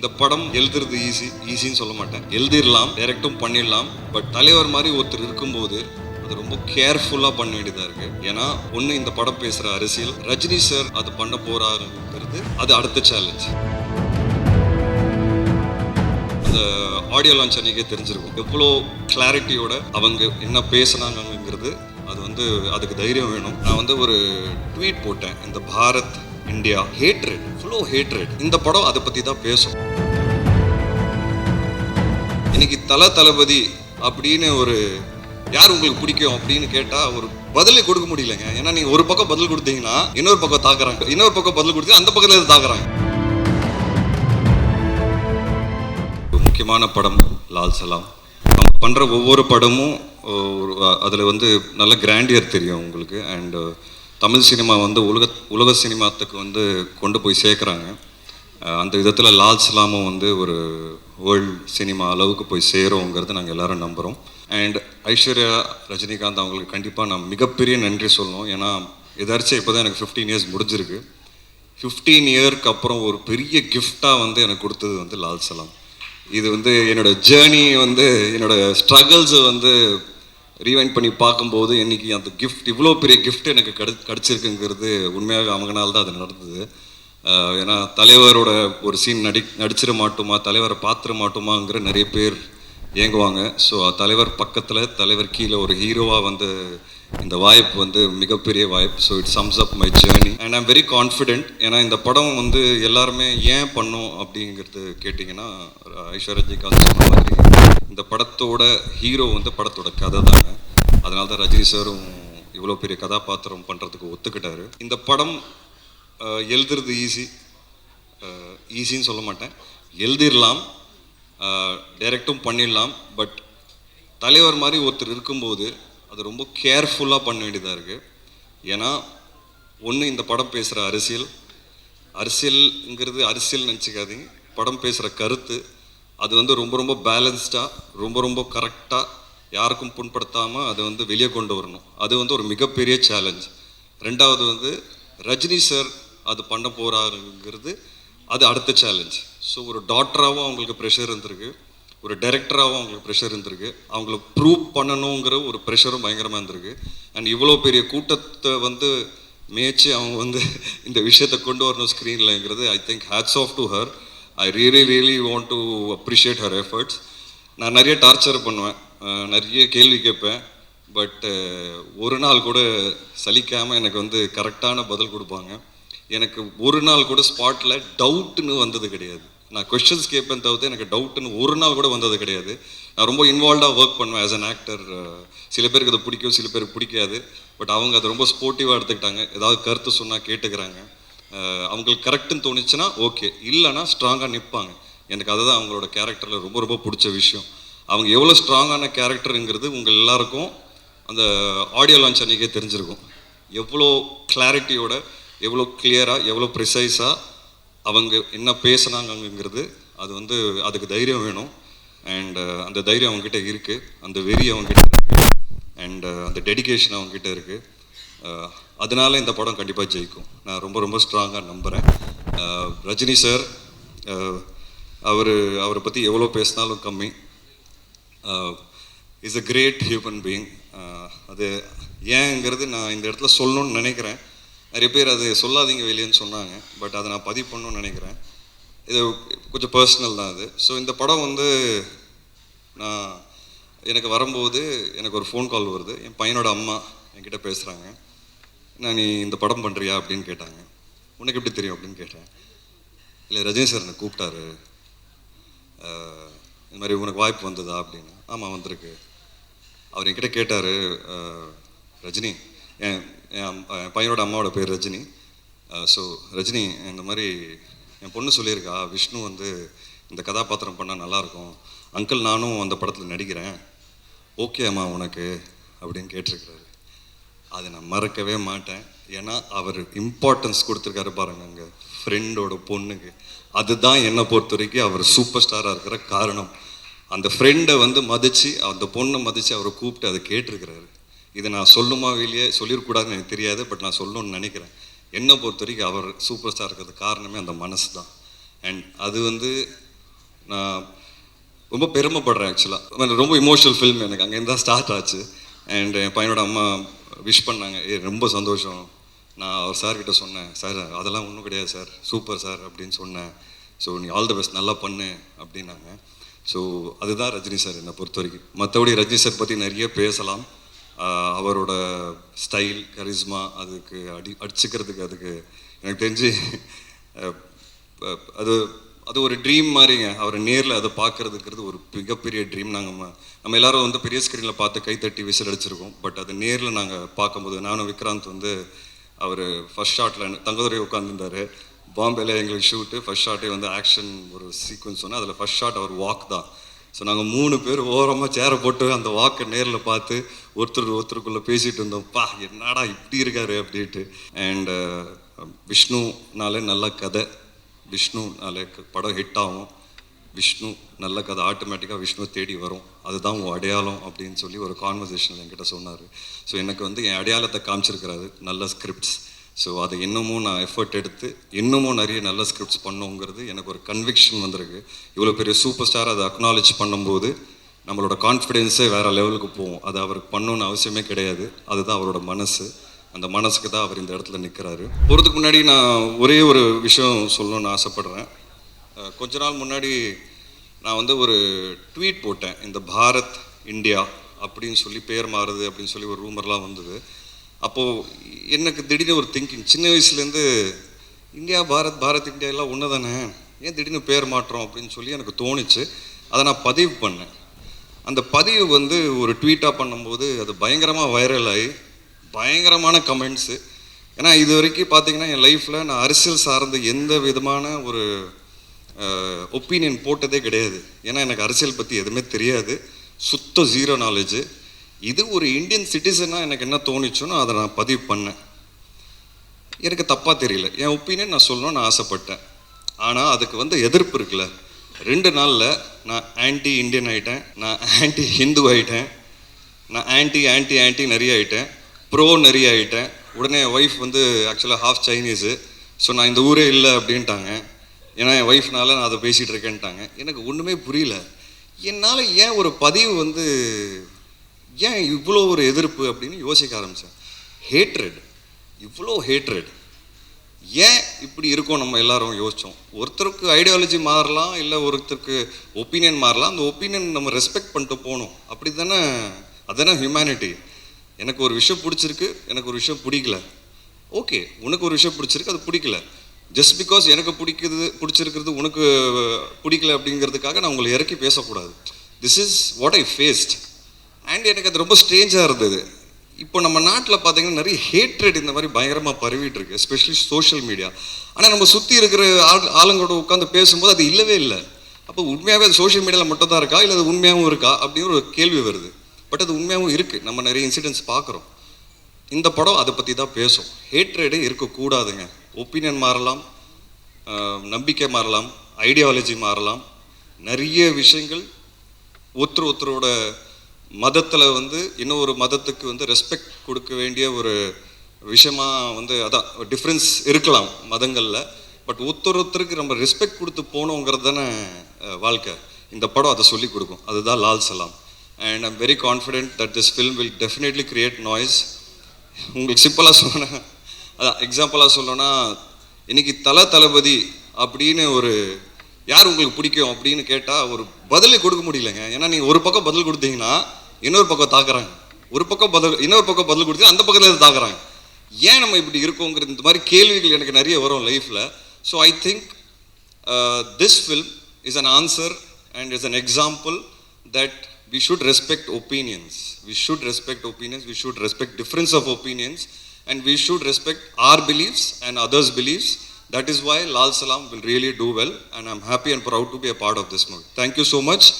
இந்த படம் எழுதுறது ஈஸி ஈஸின்னு சொல்ல மாட்டேன். எழுதிடலாம் டைரக்டும் பண்ணிடலாம் பட் தலைவர் மாதிரி ஒருத்தர் இருக்கும்போது அது ரொம்ப கேர்ஃபுல்லாக பண்ண வேண்டியதாக இருக்கு. ஏன்னா ஒன்று இந்த படம் பேசுகிற அரசியல் ரஜினி சார் அது பண்ண போறாருங்கிறது அது அடுத்த சேலஞ்ச் அந்த ஆடியோ லான்ச் அன்றைக்கே தெரிஞ்சிருக்கும். எவ்வளோ கிளாரிட்டியோட அவங்க என்ன பேசுனாங்கங்கிறது அது வந்து அதுக்கு தைரியம் வேணும். நான் வந்து ஒரு ட்வீட் போட்டேன். இந்த பாரத் இந்தியா ஹேட்ரட் இவ்வளோ ஹேட்ரட் இந்த படம் அதை பற்றி தான் பேசும். இன்னைக்கு தல தளபதி அப்படின்னு ஒரு யார் உங்களுக்கு பிடிக்கும் அப்படின்னு கேட்டால் ஒரு பதிலே கொடுக்க முடியலங்க. ஏன்னா நீங்க ஒரு பக்கம் பதில் கொடுத்தீங்கன்னா இன்னொரு பக்கம் தாக்குறாங்க. இன்னொரு பக்கம் பதில் கொடுத்து அந்த பக்கத்துல இருந்து தாக்குறாங்க. முக்கியமான படம் லால் சலாம். அவங்க பண்ற ஒவ்வொரு படமும் ஒரு அதில் வந்து நல்ல கிராண்டியர் தெரியும் உங்களுக்கு. அண்டு தமிழ் சினிமா வந்து உலக உலக சினிமாத்துக்கு வந்து கொண்டு போய் சேர்க்குறாங்க. அந்த விதத்தில் லால் சலாமும் வந்து ஒரு வேர்ல்ட் சினிமா அளவுக்கு போய் சேருங்கிறது நாங்கள் எல்லாரும் நம்புகிறோம் அண்ட் ஐஸ்வர்யா ரஜினிகாந்த் அவங்களுக்கு கண்டிப்பாக நான் மிகப்பெரிய நன்றி சொல்லணும். ஏன்னா எதாச்சும் இப்போ தான் எனக்கு ஃபிஃப்டீன் இயர்ஸ் முடிஞ்சிருக்கு. ஃபிஃப்டீன் இயர்க்கு அப்புறம் ஒரு பெரிய கிஃப்டாக வந்து எனக்கு கொடுத்தது வந்து லால் சலாம். இது வந்து என்னோடய ஜேர்னி வந்து என்னோடய ஸ்ட்ரகிள்ஸை வந்து ரீவைண்ட் பண்ணி பார்க்கும்போது இன்றைக்கி அந்த கிஃப்ட் இவ்வளோ பெரிய கிஃப்ட் எனக்கு கிடை கிடச்சிருக்குங்கிறது உண்மையாக அவங்கனால தான் அது நடந்தது. ஏன்னா தலைவரோட ஒரு சீன் நடி நடிச்சிட மாட்டோமா தலைவரை பார்த்துட மாட்டோமாங்கிற நிறைய பேர் இயங்குவாங்க. ஸோ தலைவர் பக்கத்தில் தலைவர் கீழே ஒரு ஹீரோவாக வந்து இந்த வாய்ப்பு வந்து மிகப்பெரிய வாய்ப்பு. So it sums up my journey and I'm very confident ஏன்னா இந்த படம் வந்து எல்லாருமே ஏன் பண்ணும் அப்படிங்கிறது கேட்டிங்கன்னா ஐஸ்வர்யா சொன்ன மாதிரி இந்த படத்தோட ஹீரோ வந்து படத்தோட கதை தாங்க. அதனால தான் ரஜினி சாரும் இவ்வளோ பெரிய கதாபாத்திரம் பண்ணுறதுக்கு ஒத்துக்கிட்டாரு. இந்த படம் எழுதுறது ஈஸி ஈஸின்னு சொல்ல மாட்டேன். எழுதிடலாம் டைரக்டும் பண்ணிடலாம் பட் தலைவர் மாதிரி ஒருத்தர் இருக்கும்போது அது ரொம்ப கேர்ஃபுல்லாக பண்ண வேண்டியதாக இருக்குது ஏன்னா ஒன்று இந்த படம் பேசுகிற அரசியல். அரசியல்ங்கிறது அரசியல் நினச்சிக்காதீங்க. படம் பேசுகிற கருத்து அது வந்து ரொம்ப ரொம்ப பேலன்ஸ்டாக ரொம்ப ரொம்ப கரெக்டாக யாருக்கும் புண்படுத்தாமல் அதை வந்து வெளியே கொண்டு வரணும். அது வந்து ஒரு மிகப்பெரிய சேலஞ்ச் ரெண்டாவது வந்து ரஜினி சார் அது பண்ண போகிறாருங்கிறது அது அடுத்த சேலஞ்ச் ஸோ ஒரு டாக்டராகவும் அவங்களுக்கு ப்ரெஷர் இருந்திருக்கு. ஒரு டைரக்டராகவும் அவங்களுக்கு ப்ரெஷர் இருந்திருக்கு. அவங்கள ப்ரூவ் பண்ணணுங்கிற ஒரு ப்ரெஷரும் பயங்கரமாக இருந்திருக்கு. அண்ட் இவ்வளோ பெரிய கூட்டத்தை வந்து மேய்ச்சி அவங்க வந்து இந்த விஷயத்தை கொண்டு வரணும் ஸ்க்ரீன்லங்கிறது I think hats off to her I really really want to appreciate her efforts நான் நிறைய டார்ச்சர் பண்ணுவேன். நிறைய கேள்வி கேட்பேன். பட் ஒரு நாள் கூட சலிக்காமல் எனக்கு வந்து கரெக்டான பதில் கொடுப்பாங்க. எனக்கு ஒரு நாள் கூட ஸ்பாட்டில் டவுட்டுன்னு வந்தது கிடையாது. நான் கொஷின்ஸ் கேட்பேன் தவிர்த்து எனக்கு டவுட்டுன்னு ஒரு நாள் கூட வந்தது கிடையாது. நான் ரொம்ப இன்வால்வ்டாக ஒர்க் பண்ணுவேன் ஆஸ் அன் ஆக்டர் சில பேருக்கு அது பிடிக்கும் சில பேருக்கு பிடிக்காது. பட் அவங்க அதை ரொம்ப ஸ்போர்ட்டிவாக எடுத்துக்கிட்டாங்க. ஏதாவது கருத்து சொன்னால் கேட்டுக்கிறாங்க. அவங்களுக்கு கரெக்டுன்னு தோணுச்சுன்னா ஓகே இல்லைன்னா ஸ்ட்ராங்காக நிற்பாங்க எனக்கு அதுதான் அவங்களோட கேரக்டரில் ரொம்ப ரொம்ப பிடிச்ச விஷயம். அவங்க எவ்வளோ ஸ்ட்ராங்கான கேரக்டருங்கிறது உங்கள் எல்லாருக்கும் அந்த ஆடியோ லான்ச் அன்றைக்கே தெரிஞ்சிருக்கும். எவ்வளோ கிளாரிட்டியோட எவ்வளோ கிளியராக எவ்வளோ ப்ரிசைஸாக அவங்க என்ன பேசுனாங்கங்கிறது அது வந்து அதுக்கு தைரியம் வேணும். அண்ட் uh, அந்த தைரியம் அவங்ககிட்ட இருக்குது அந்த வெறி அவங்ககிட்ட இருக்குது அண்ட் uh, அந்த டெடிகேஷன் அவங்ககிட்ட இருக்குது uh, அதனால இந்த படம் கண்டிப்பாக ஜெயிக்கும். நான் ரொம்ப ரொம்ப ஸ்ட்ராங்காக நம்புகிறேன் ரஜினி சார் அவர் அவரை பற்றி எவ்வளோ பேசினாலும் கம்மி. Is a great human being அது ஏங்கிறது நான் இந்த இடத்துல சொல்லணும்னு நினைக்கிறேன். நிறைய பேர் அது சொல்லாதீங்க வெளியேன்னு சொன்னாங்க. பட் அதை நான் பதிவு பண்ணணும்னு நினைக்கிறேன். இது கொஞ்சம் பர்சனல் தான் அது. ஸோ இந்த படம் வந்து நான் எனக்கு வரும்போது எனக்கு ஒரு ஃபோன் கால் வருது. என் பையனோட அம்மா என்கிட்ட பேசுகிறாங்க நான் நீ இந்த படம் பண்ணுறியா அப்படின்னு கேட்டாங்க. உனக்கு எப்படி தெரியும்? அப்படின்னு கேட்டேன். இல்லை ரஜினி சார் என்னை கூப்பிட்டாரு. இந்த மாதிரி உனக்கு வாய்ப்பு வந்ததா? அப்படின்னு. ஆமாம் வந்திருக்கு. அவர் என்கிட்ட கேட்டார் ரஜினி என் என் பையனோட அம்மாவோட பேர் ரஜினி. ஸோ ரஜினி இந்த மாதிரி என் பொண்ணு சொல்லியிருக்கா விஷ்ணு வந்து இந்த கதாபாத்திரம் பண்ணால் நல்லாயிருக்கும். அங்கிள் நானும் அந்த படத்தில் நடிக்கிறேன். ஓகே அம்மா உனக்கு அப்படின்னு கேட்டிருக்கிறாரு. அதை நான் மறக்கவே மாட்டேன். ஏன்னா அவர் இம்பார்ட்டன்ஸ் கொடுத்துருக்காரு பாருங்க அங்கே ஃப்ரெண்டோட பொண்ணுக்கு. அதுதான் என்னை பொறுத்த வரைக்கும் அவர் சூப்பர் ஸ்டாராக இருக்கிற காரணம். அந்த ஃப்ரெண்டை வந்து மதித்து அந்த பொண்ணை மதித்து அவரை கூப்பிட்டு அதை கேட்டிருக்கிறாரு. இதை நான் சொல்லுமா வெளியே சொல்லிடக்கூடாதுன்னு எனக்கு தெரியாது பட் நான் சொல்லணும்னு நினைக்கிறேன். என்னை பொறுத்த வரைக்கும் அவர் சூப்பர் ஸ்டார் இருக்கிறது காரணமே அந்த மனசு தான். அண்ட் அது வந்து நான் ரொம்ப பெருமைப்படுறேன் ஆக்சுவலாக ரொம்ப இமோஷனல் ஃபில்ம் எனக்கு. அங்கேருந்து தான் ஸ்டார்ட் ஆச்சு. அண்ட் என் பையனோட அம்மா விஷ் பண்ணாங்க. ஏ ரொம்ப சந்தோஷம். நான் அவர் சார்கிட்ட சொன்னேன் சார் அதெல்லாம் ஒன்றும் கிடையாது சார் சூப்பர் சார் அப்படின்னு சொன்னேன். ஸோ நீ ஆல் த பெஸ்ட் நல்லா பண்ணு அப்படின்னாங்க. ஸோ அதுதான் ரஜினி சார் என்னை பொறுத்த வரைக்கும். மற்றபடி ரஜினி சார் பற்றி நிறைய பேசலாம். அவரோட ஸ்டைல் கரிஸ்மா அதுக்கு அடி அடிச்சுக்கிறதுக்கு அதுக்கு எனக்கு தெரிஞ்சு அது அது ஒரு ட்ரீம் மாதிரிங்க. அவரை நேரில் அதை பார்க்கறதுக்கிறது ஒரு மிகப்பெரிய ட்ரீம் நாங்கள் நம்ம எல்லாரும் வந்து பெரிய ஸ்க்ரீனில் பார்த்து கைத்தட்டி விசில் அடிச்சிருக்கோம். பட் அது நேரில் நாங்கள் பார்க்கும்போது நானும் விக்ராந்த் வந்து அவர் ஃபர்ஸ்ட் ஷாட்டில் தங்கதுரை உட்காந்துருந்தாரு பாம்பேல எங்களுக்கு ஷூட்டு ஃபர்ஸ்ட் ஷாட்டே வந்து ஆக்ஷன் ஒரு சீக்வன்ஸ் சொன்னால் அதில் ஃபர்ஸ்ட் ஷாட் அவர் வாக் தான். ஸோ நாங்கள் மூணு பேர் ஓரமாக சேரை போட்டு அந்த வாக்கை நேரில் பார்த்து ஒருத்தர் ஒருத்தருக்குள்ளே பேசிகிட்டு இருந்தோம். பா என்னடா இப்படி இருக்காரு அப்படின்ட்டு. அண்ட் uh, விஷ்ணுனாலே நல்ல கதை. விஷ்ணுனாலே க- படம் ஹிட் ஆகும். விஷ்ணு நல்ல கதை. ஆட்டோமேட்டிக்காக விஷ்ணு தேடி வரும். அதுதான் உன் அடையாளம் அப்படின்னு சொல்லி ஒரு கான்வர்சேஷன் என்கிட்ட சொன்னார். ஸோ எனக்கு வந்து என் அடையாளத்தை காமிச்சிருக்கிறாரு. நல்ல ஸ்கிரிப்ட்ஸ் ஸோ அதை இன்னமும் நான் எஃபர்ட் எடுத்து இன்னமும் நிறைய நல்ல ஸ்கிரிப்ட்ஸ் பண்ணுங்கிறது எனக்கு ஒரு கன்விக்ஷன் வந்திருக்கு. இவ்வளோ பெரிய சூப்பர் ஸ்டார் அதை அக்னாலேஜ் பண்ணும்போது நம்மளோட கான்ஃபிடென்ஸே வேறு லெவலுக்கு போகும். அது அவருக்கு பண்ணணும்னு அவசியமே கிடையாது. அதுதான் அவரோட மனசு. அந்த மனசுக்கு தான் அவர் இந்த இடத்துல நிற்கிறாரு போகிறதுக்கு முன்னாடி நான் ஒரே ஒரு விஷயம் சொல்லணும்னு ஆசைப்படுறேன். கொஞ்ச நாள் முன்னாடி நான் வந்து ஒரு ட்வீட் போட்டேன். இந்த பாரத் இந்தியா அப்படின்னு சொல்லி பேர் மாறுது அப்படின்னு சொல்லி ஒரு ரூமர்லாம் வந்தது. அப்போது எனக்கு திடீர்னு ஒரு திங்கிங் சின்ன வயசுலேருந்து இந்தியா பாரத் பாரத் இந்தியா எல்லாம் ஒன்று தானே? ஏன் திடீர்னு பேர் மாற்றம் அப்படின்னு சொல்லி எனக்கு தோணுச்சு. அதை நான் பதிவு பண்ணேன். அந்த பதிவு வந்து ஒரு ட்வீட்டாக பண்ணும்போது அது பயங்கரமாக வைரல் ஆகி பயங்கரமான கமெண்ட்ஸு ஏன்னா இது வரைக்கும் பார்த்தீங்கன்னா என் லைஃப்பில் நான் அரசியல் சார்ந்த எந்த விதமான ஒரு ஒப்பீனியன் போட்டதே கிடையாது. ஏன்னா எனக்கு அரசியல் பற்றி எதுவுமே தெரியாது. சுத்த ஜீரோ நாலேஜு இது ஒரு இந்தியன் சிட்டிசனாக எனக்கு என்ன தோணுச்சுன்னு அதை நான் பதிவு பண்ணேன். எனக்கு தப்பாக தெரியல. என் ஒப்பீனியன் நான் சொல்லணும்னு ஆசைப்பட்டேன். ஆனால் அதுக்கு வந்து எதிர்ப்பு இருக்குல்ல. ரெண்டு நாளில் நான் ஆன்டி இந்தியன் ஆகிட்டேன் நான் ஆன்டி ஹிந்து ஆகிட்டேன் நான் ஆன்டி ஆன்டி ஆன்டி நிறைய ஆகிட்டேன் ப்ரோ நிறைய ஆகிட்டேன் உடனே என் ஒய்ஃப் வந்து ஆக்சுவலாக ஹாஃப் சைனீஸு ஸோ நான் இந்த ஊரே இல்லை அப்படின்ட்டாங்க. ஏன்னா என் ஒய்ஃப்னால நான் அதை பேசிகிட்டு இருக்கேன்ட்டாங்க. எனக்கு ஒன்றுமே புரியல. என்னால் ஏன் ஒரு பதிவு வந்து ஏன் இவ்வளோ ஒரு எதிர்ப்பு அப்படின்னு யோசிக்க ஆரம்பித்தேன் ஹேட்ரட் இவ்வளோ ஹேட்ரட் ஏன் இப்படி இருக்கோம் நம்ம எல்லாரும் யோசித்தோம் ஒருத்தருக்கு ஐடியாலஜி மாறலாம் இல்லை ஒருத்தருக்கு ஒப்பீனியன் மாறலாம். அந்த ஒப்பீனியன் நம்ம ரெஸ்பெக்ட் பண்ணிட்டு போகணும். அப்படி தானே அதுதானே ஹியூமனிட்டி எனக்கு ஒரு விஷயம் பிடிச்சிருக்கு எனக்கு ஒரு விஷயம் பிடிக்கல. ஓகே உனக்கு ஒரு விஷயம் பிடிச்சிருக்கு அது பிடிக்கல. ஜஸ்ட் பிகாஸ் எனக்கு பிடிக்கிறது பிடிச்சிருக்கிறது உனக்கு பிடிக்கல அப்படிங்கிறதுக்காக நான் உங்களை இறக்கி பேசக்கூடாது. This is what I faced and எனக்கு அது ரொம்ப ஸ்ட்ரேஞ்சாக இருந்தது. இப்போ நம்ம நாட்டில் பார்த்தீங்கன்னா நிறைய ஹேட்ரட் இந்த மாதிரி பயங்கரமாக பரவிட்டு இருக்கு எஸ்பெஷலி சோஷியல் மீடியா ஆனால் நம்ம சுற்றி இருக்கிற ஆள் ஆளுங்களோட உட்காந்து பேசும்போது அது இல்லவே இல்லை. அப்போ உண்மையாகவே அது சோஷியல் மீடியாவில் மட்டும் தான் இருக்கா? இல்லை அது உண்மையாகவும் இருக்கா? அப்படின்னு ஒரு கேள்வி வருது. பட் அது உண்மையாகவும் இருக்குது நம்ம நிறைய இன்சிடென்ட்ஸ் பார்க்குறோம் இந்த படம் அதை பற்றி தான் பேசும். ஹேட்ரேடு இருக்கக்கூடாதுங்க. ஒப்பீனியன் மாறலாம் நம்பிக்கை மாறலாம் ஐடியாலஜி மாறலாம். நிறைய விஷயங்கள் ஒருத்தர் ஒருத்தரோட மதத்தில் வந்து இன்னொரு மதத்துக்கு வந்து ரெஸ்பெக்ட் கொடுக்க வேண்டிய ஒரு விஷயமாக வந்து அதான் டிஃப்ரென்ஸ் இருக்கலாம் மதங்களில். பட் ஒருத்தர் ஒருத்தருக்கு நம்ம ரெஸ்பெக்ட் கொடுத்து போனோங்கிறது தானே வாழ்க்கை. இந்த படம் அதை சொல்லி கொடுக்கும். அதுதான் Lal Salaam. And I'm very confident that this film will definitely create noise உங்களுக்கு சிம்பிளாக சொல்லணும் அதான் எக்ஸாம்பிளாக சொல்லணும்னா இன்னைக்கு தல தளபதி அப்படின்னு ஒரு யார் உங்களுக்கு பிடிக்கும் அப்படின்னு கேட்டால் ஒரு பதிலே கொடுக்க முடியலங்க ஏன்னா நீங்கள் ஒரு பக்கம் பதில் கொடுத்தீங்கன்னா இன்னொரு பக்கம் தாக்குறாங்க ஒரு பக்கம் பதில் இன்னொரு பக்கம் பதில் கொடுத்து அந்த பக்கத்தில் இருந்து தாக்குறாங்க ஏன் நம்ம இப்படி இருக்கோங்கிற இந்த மாதிரி கேள்விகள் எனக்கு நிறைய வரும் லைஃப்பில் so I think this film is an answer and is an example that we should respect opinions. We should respect opinions. We should respect difference of opinions, and we should respect our beliefs and others' beliefs. That is why Lal Salam will really do well, and I'm happy and proud to be a part of this movie. Thank you so much.